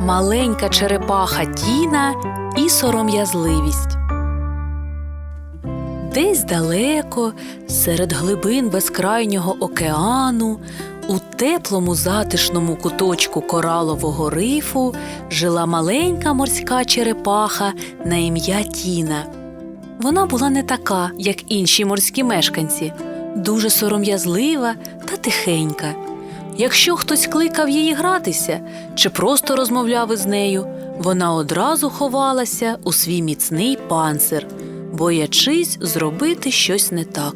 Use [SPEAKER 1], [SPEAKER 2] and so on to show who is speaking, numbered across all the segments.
[SPEAKER 1] маленька черепаха Тіна і сором'язливість. Десь далеко, серед глибин безкрайнього океану, у теплому затишному куточку коралового рифу жила маленька морська черепаха на ім'я Тіна. Вона була не така, як інші морські мешканці, дуже сором'язлива та тихенька. Якщо хтось кликав її гратися чи просто розмовляв із нею, вона одразу ховалася у свій міцний панцир, боячись зробити щось не так.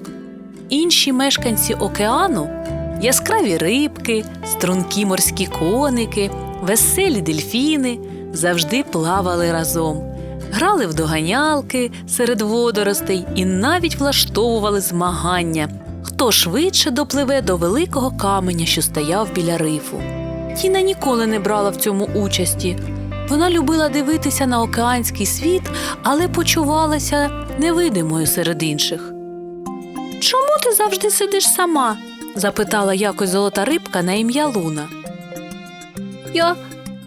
[SPEAKER 1] Інші мешканці океану яскраві рибки, стрункі морські коники, веселі дельфіни завжди плавали разом, грали в доганялки серед водоростей і навіть влаштовували змагання, хто швидше допливе до великого каменя, що стояв біля рифу. Тіна ніколи не брала в цьому участі. Вона любила дивитися на океанський світ, але почувалася невидимою серед інших. Чому ти завжди сидиш сама? запитала якось золота рибка на ім'я Луна. Я,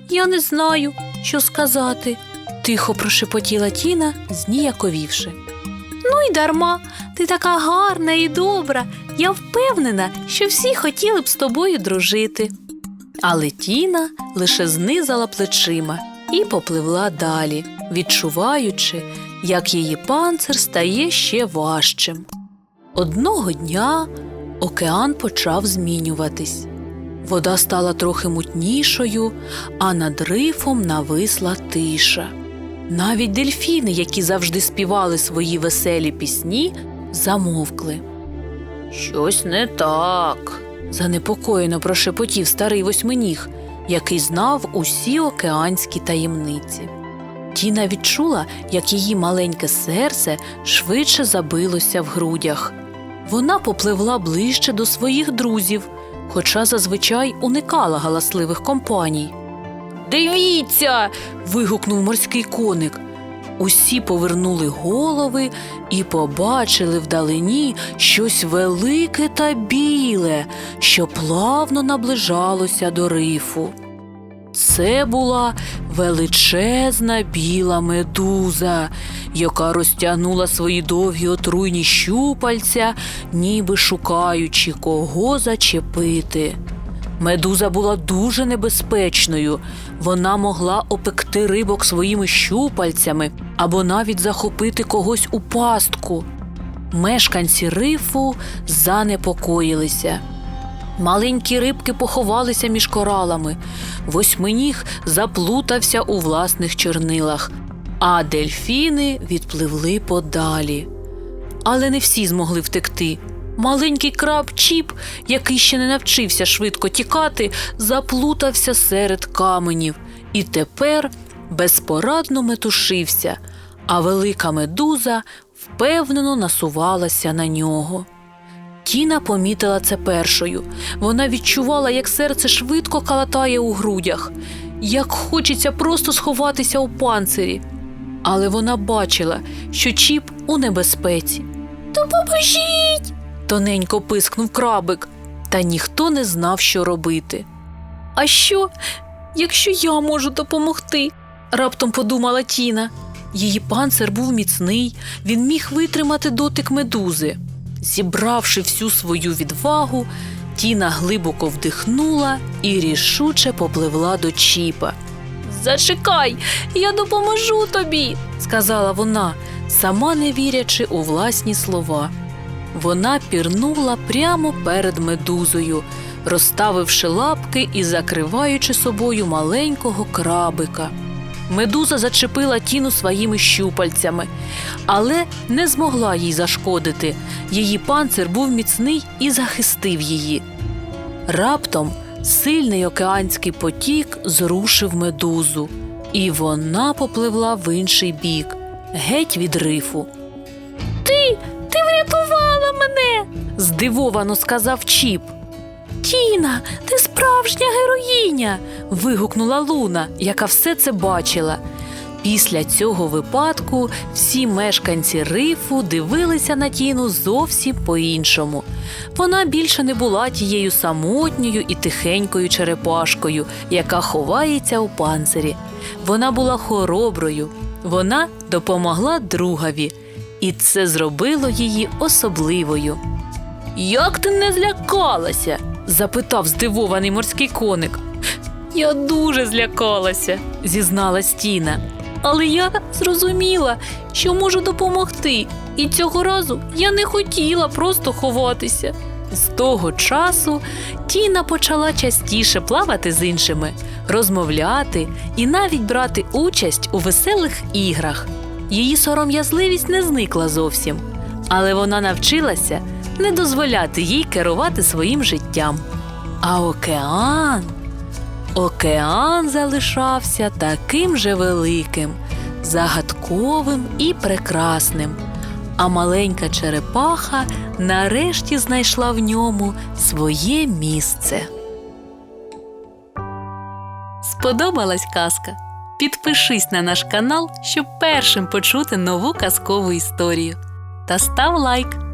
[SPEAKER 1] я не знаю, що сказати, тихо прошепотіла Тіна, зніяковівши. Ну й дарма, ти така гарна і добра. Я впевнена, що всі хотіли б з тобою дружити. Але Тіна лише знизала плечима і попливла далі, відчуваючи, як її панцир стає ще важчим. Одного дня океан почав змінюватись. Вода стала трохи мутнішою, а над рифом нависла тиша. Навіть дельфіни, які завжди співали свої веселі пісні, замовкли. Щось не так, занепокоєно прошепотів старий восьминіг, який знав усі океанські таємниці. Тіна відчула, як її маленьке серце швидше забилося в грудях. Вона попливла ближче до своїх друзів, хоча зазвичай уникала галасливих компаній. Дивіться. вигукнув морський коник. Усі повернули голови і побачили вдалині щось велике та біле, що плавно наближалося до рифу. Це була величезна біла медуза, яка розтягнула свої довгі отруйні щупальця, ніби шукаючи кого зачепити. Медуза була дуже небезпечною. Вона могла опекти рибок своїми щупальцями або навіть захопити когось у пастку. Мешканці рифу занепокоїлися. Маленькі рибки поховалися між коралами, восьминіг заплутався у власних чорнилах, а дельфіни відпливли подалі. Але не всі змогли втекти. Маленький краб Чіп, який ще не навчився швидко тікати, заплутався серед каменів і тепер безпорадно метушився, а велика медуза впевнено насувалася на нього. Тіна помітила це першою. Вона відчувала, як серце швидко калатає у грудях, як хочеться просто сховатися у панцирі. Але вона бачила, що Чіп у небезпеці. Допоможіть! Тоненько пискнув крабик, та ніхто не знав, що робити. А що, якщо я можу допомогти? раптом подумала Тіна. Її панцир був міцний, він міг витримати дотик медузи. Зібравши всю свою відвагу, Тіна глибоко вдихнула і рішуче попливла до Чіпа. Зачекай, я допоможу тобі, сказала вона, сама не вірячи у власні слова. Вона пірнула прямо перед медузою, розставивши лапки і закриваючи собою маленького крабика. Медуза зачепила тіну своїми щупальцями, але не змогла їй зашкодити. Її панцир був міцний і захистив її. Раптом сильний океанський потік зрушив медузу, і вона попливла в інший бік, геть від рифу. Здивовано сказав Чіп. Тіна, ти справжня героїня. вигукнула Луна, яка все це бачила. Після цього випадку всі мешканці рифу дивилися на Тіну зовсім по-іншому. Вона більше не була тією самотньою і тихенькою черепашкою, яка ховається у панцирі. Вона була хороброю, вона допомогла другові, і це зробило її особливою. Як ти не злякалася? запитав здивований морський коник. Я дуже злякалася, зізналась Тіна. Але я зрозуміла, що можу допомогти, і цього разу я не хотіла просто ховатися. З того часу Тіна почала частіше плавати з іншими, розмовляти і навіть брати участь у веселих іграх. Її сором'язливість не зникла зовсім, але вона навчилася не дозволяти їй керувати своїм життям. А океан Океан залишався таким же великим, загадковим і прекрасним, а маленька черепаха нарешті знайшла в ньому своє місце. Сподобалась казка? Підпишись на наш канал, щоб першим почути нову казкову історію. Та став лайк.